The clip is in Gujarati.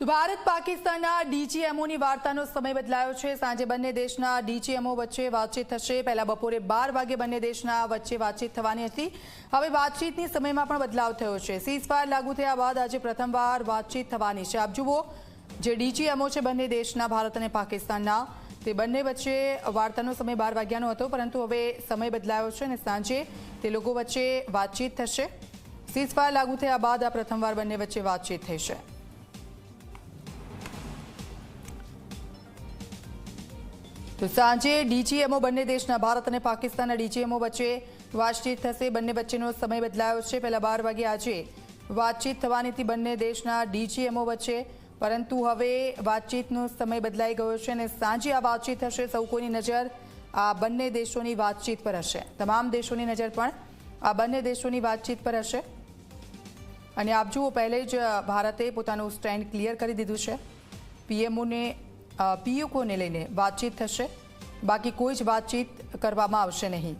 ભારત પાકિસ્તાનના ડીજીએમઓની વાર્તાનો સમય બદલાયો છે. સાંજે બંને દેશના ડીજીએમઓ વચ્ચે વાતચીત થશે. પહેલા બપોરે બાર વાગે બંને દેશના વચ્ચે વાતચીત થવાની હતી. હવે વાતચીતની સમયમાં પણ બદલાવ થયો છે. સીઝફાયર લાગુ થયા બાદ આજે પ્રથમવાર વાતચીત થવાની છે. આપ જુઓ, જે ડીજીએમઓ છે બંને દેશના, ભારત અને પાકિસ્તાનના, તે બંને વચ્ચે વાર્તાનો સમય બાર વાગ્યાનો હતો, પરંતુ હવે સમય બદલાયો છે અને સાંજે તે લોકો વચ્ચે વાતચીત થશે. સીઝફાયર લાગુ થયા બાદ આ પ્રથમવાર બંને વચ્ચે વાતચીત થઈ છે. તો સાંજે ડીજીએમઓ બંને દેશના ભારત અને પાકિસ્તાનના ડીજીએમઓ વચ્ચે વાતચીત થશે. બંને વચ્ચેનો સમય બદલાયો છે. પહેલા બાર વાગે આજે વાતચીત થવાની હતી બંને દેશના ડીજીએમઓ વચ્ચે. પરંતુ હવે વાતચીતનો સમય બદલાઈ ગયો છે અને સાંજે આ વાતચીત થશે સૌ કોઈની નજર આ બંને દેશોની વાતચીત પર હશે. તમામ દેશોની નજર પણ આ બંને દેશોની વાતચીત પર હશે. અને આપ જુઓ, પહેલે જ ભારતે પોતાનું સ્ટેન્ડ ક્લિયર કરી દીધું છે. પીએમઓને પીયુકોને લઈને વાતચીત થશે. બાકી કોઈ જ વાતચીત કરવામાં આવશે નહીં.